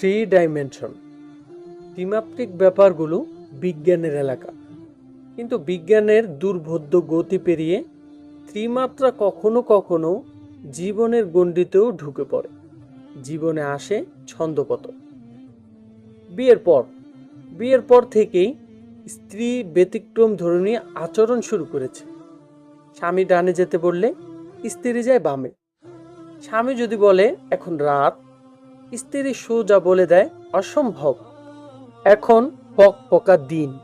Three dimension ত্রিমাত্রিক ব্যাপারগুলো বিজ্ঞানের এলাকা। কিন্তু বিজ্ঞানের দুর্বোধ্য গতি পেরিয়ে ত্রিমাত্রা কখনো কখনো জীবনের গণ্ডিতেও ঢুকে পড়ে। জীবনে আসে ছন্দপত। বিয়ের পর বিয়ের পর থেকেই স্ত্রী ব্যতিক্রম ধরনী আচরণ শুরু করেছে। স্বামী ডানে যেতে বললে, স্ত্রী যায় বামে। স্বামী যদি বলে, এখন রাত। স্ত্রী সোজা বলে দেয়, অসম্ভব। এখন পক পকা দিন।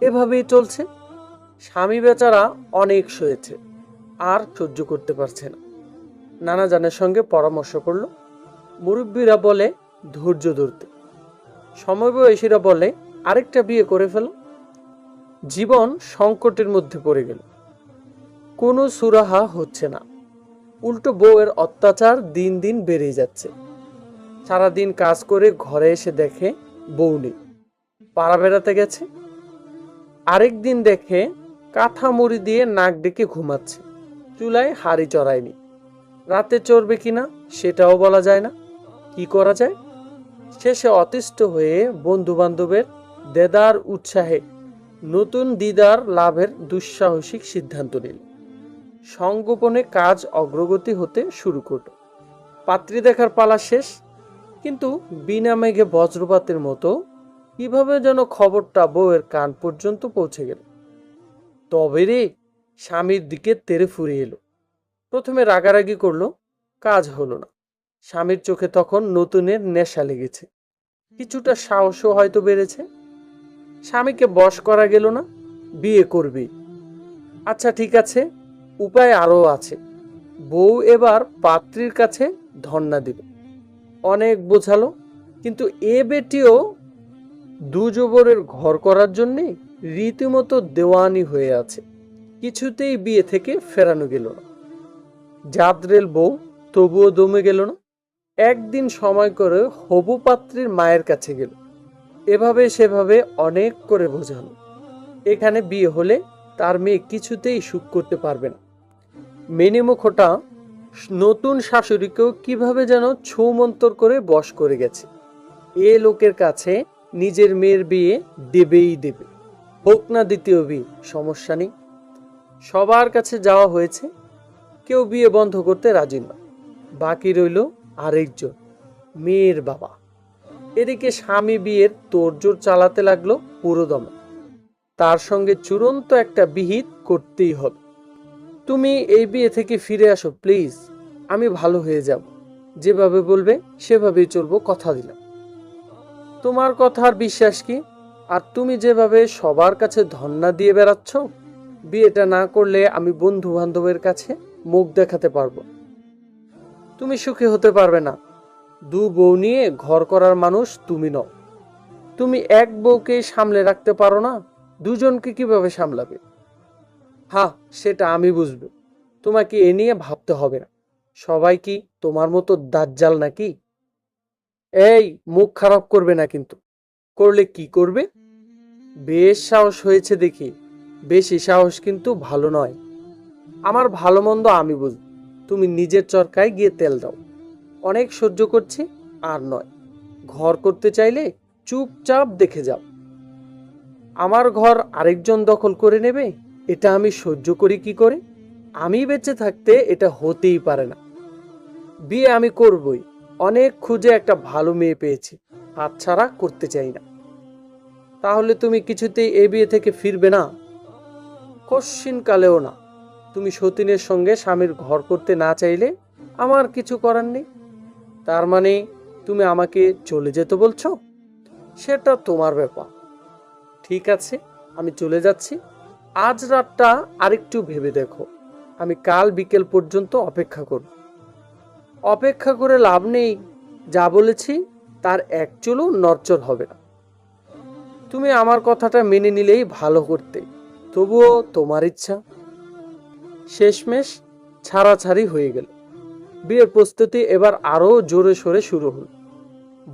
এভাবেই চলছে। স্বামী বেচারা অনেক সয়েছে, আর সহ্য করতে পারছে না। নানা জানের সঙ্গে পরামর্শ করল। মুরব্বীরা বলে, ধৈর্য ধরতে। সমবয়সীরা বলে, আরেকটা বিয়ে করে ফেলো। জীবন সংকটের মধ্যে পড়ে গেল। কোনো সুরাহা হচ্ছে না। উল্টো বউয়ের অত্যাচার দিন দিন বেড়েই যাচ্ছে। সারাদিন কাজ করে ঘরে এসে দেখে বউ নেই। পাড়া বেড়াতে গেছে। আরেক দিন দেখে কাঁথা মুড়ি দিয়ে নাক ডেকে ঘুমাচ্ছে। চুলায় হাড়ি চড়ায়নি। রাতে চড়বে কিনা সেটাও বলা যায় না। কি করা যায়? শেষে অতিষ্ঠ হয়ে বন্ধু বান্ধবের দেদার উৎসাহে নতুন দিদার লাভের দুঃসাহসিক সিদ্ধান্ত নিল। সংগোপনে কাজ অগ্রগতি হতে শুরু করল। পাত্রী দেখার পালা শেষ। কিন্তু বিনা মেঘে বজ্রপাতের মতো কীভাবে যেন খবরটা বউয়ের কান পর্যন্ত পৌঁছে গেল। তবে রে, স্বামীর দিকে তেরে ফুরে এলো। প্রথমে রাগারাগি করল, কাজ হলো না। স্বামীর চোখে তখন নতুনের নেশা লেগেছে। কিছুটা সাহসও হয়তো বেড়েছে। স্বামীকে বশ করা গেল না, বিয়ে করবি। আচ্ছা ঠিক আছে, উপায় আরও আছে। বউ এবার পাত্রীর কাছে ধন্না দিল অনেক বোঝালো, কিন্তু এ বেটিও দুজবরের ঘর করার জন্যে রীতিমতো দেওয়ানি হয়ে আছে। কিছুতেই বিয়ে থেকে ফেরানো গেল না। জাদরেল বউ তবুও দমে গেল না। একদিন সময় করে হবু পাত্রীর মায়ের কাছে গেল। এভাবে সেভাবে অনেক করে বোঝালো। এখানে বিয়ে হলে তার মেয়ে কিছুতেই সুখ করতে পারবে না। মেনিমুখটা নতুন শাশুড়িকেও কীভাবে যেন ছৌমন্তর করে বশ করে গেছে। এ লোকের কাছে নিজের মেয়ের বিয়ে দেবেই দেবে। হোক না দ্বিতীয় বিয়ে, সমস্যা নেই। সবার কাছে যাওয়া হয়েছে। কেউ বিয়ে বন্ধ করতে রাজি না বাকি রইল আরেকজন, মেয়ের বাবা। এদিকে স্বামী বিয়ের তোড়জোড় চালাতে লাগল পুরোদমে। তার সঙ্গে চূড়ান্ত একটা বিহিত করতেই হবে। তুমি এই বিয়ে থেকে ফিরে আসো, প্লিজ। আমি ভালো হয়ে যাব। যেভাবে বলবে, সেভাবেই চলবো, কথা দিলাম। তোমার কথার বিশ্বাস কি? আর তুমি যেভাবে সবার কাছে ধন্না দিয়ে বেড়াচ্ছ, বিয়েটা না করলে আমি বন্ধু বান্ধবের কাছে মুখ দেখাতে পারব। তুমি সুখী হতে পারবে না। দু বউ নিয়ে ঘর করার মানুষ তুমি নও। তুমি এক বউকে সামলে রাখতে পারো না, দুজনকে কীভাবে সামলাবে? হ্যাঁ সেটা আমি বুঝব। তোমাকে এ নিয়ে ভাবতে হবে না। সবাই কি তোমার মতো দাজ্জাল নাকি? এই, মুখ খারাপ করবে না কিন্তু। করলে কি করবে? বেশ সাহস হয়েছে দেখি। বেশি সাহস কিন্তু ভালো নয়। আমার ভালো মন্দ আমি বুঝব। তুমি নিজের চরকায় গিয়ে তেল দাও। অনেক সহ্য করছি, আর নয়। ঘর করতে চাইলে চুপচাপ দেখে যাও। আমার ঘর আরেকজন দখল করে নেবে? এটা আমি সহ্য করি কি করে? আমি বেঁচে থাকতে এটা হতেই পারে না। বিয়ে আমি করবই। অনেক খুঁজে একটা ভালো মেয়ে পেয়েছি। হাত ছাড়া করতে চাই না। তাহলে তুমি কিছুতেই এ বিয়ে থেকে ফিরবে না? কশ্চিন কালেও না। তুমি সতীনের সঙ্গে স্বামীর ঘর করতে না চাইলে আমার কিছু করার নেই। তার মানে তুমি আমাকে চলে যেতে বলছো? সেটা তোমার ব্যাপার। ঠিক আছে, আমি চলে যাচ্ছি। আজ রাতটা আরেকটু ভেবে দেখো। আমি কাল বিকেল পর্যন্ত অপেক্ষা করব। অপেক্ষা করে লাভ নেই। যা বলেছি, তার এক চুলও নরচর হবে না। তুমি আমার কথাটা মেনে নিলেই ভালো করতে। তবুও তোমার ইচ্ছা। শেষমেশ ছাড়াছাড়ি হয়ে গেল। বিয়ের প্রস্তুতি এবার আরও জোরে সোরে শুরু হল।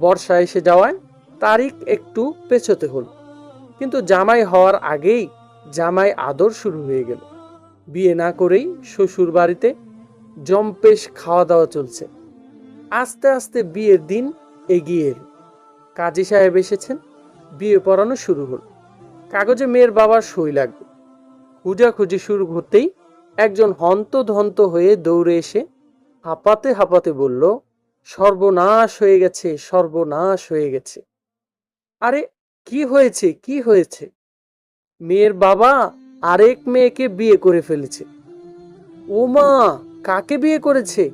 বর্ষা এসে যাওয়ায় তারিখ একটু পেছোতে হল। কিন্তু জামাই হওয়ার আগেই জামাই আদর শুরু হয়ে গেল। বিয়ে না করেই শ্বশুর বাড়িতে জম্পেশ খাওয়া দাওয়া চলছে। আস্তে আস্তে বিয়ের দিন এগিয়ে এলো। কাজী সাহেব এসেছেন। বিয়ে পড়ানো শুরু হলো। কাগজে মেয়ের বাবার সই লাগবে। খুঁজাখুঁজি শুরু হতেই একজন হন্তধন্ত হয়ে দৌড়ে এসে হাঁপাতে হাঁপাতে বলল, সর্বনাশ হয়ে গেছে, সর্বনাশ হয়ে গেছে। আরে, কি হয়েছে? কি হয়েছে? মেয়ের বাবা আরেক মেয়েকে বিয়ে করে ফেলেছে। ও মা, কাকে বিয়ে করেছে?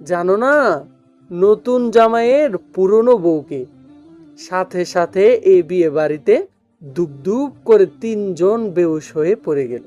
জানো না, নতুন জামাইয়ের পুরনো বউকে। সাথে সাথে এই বিয়ে বাড়িতে দুব দুব করে তিনজন বেউস হয়ে পড়ে গেল।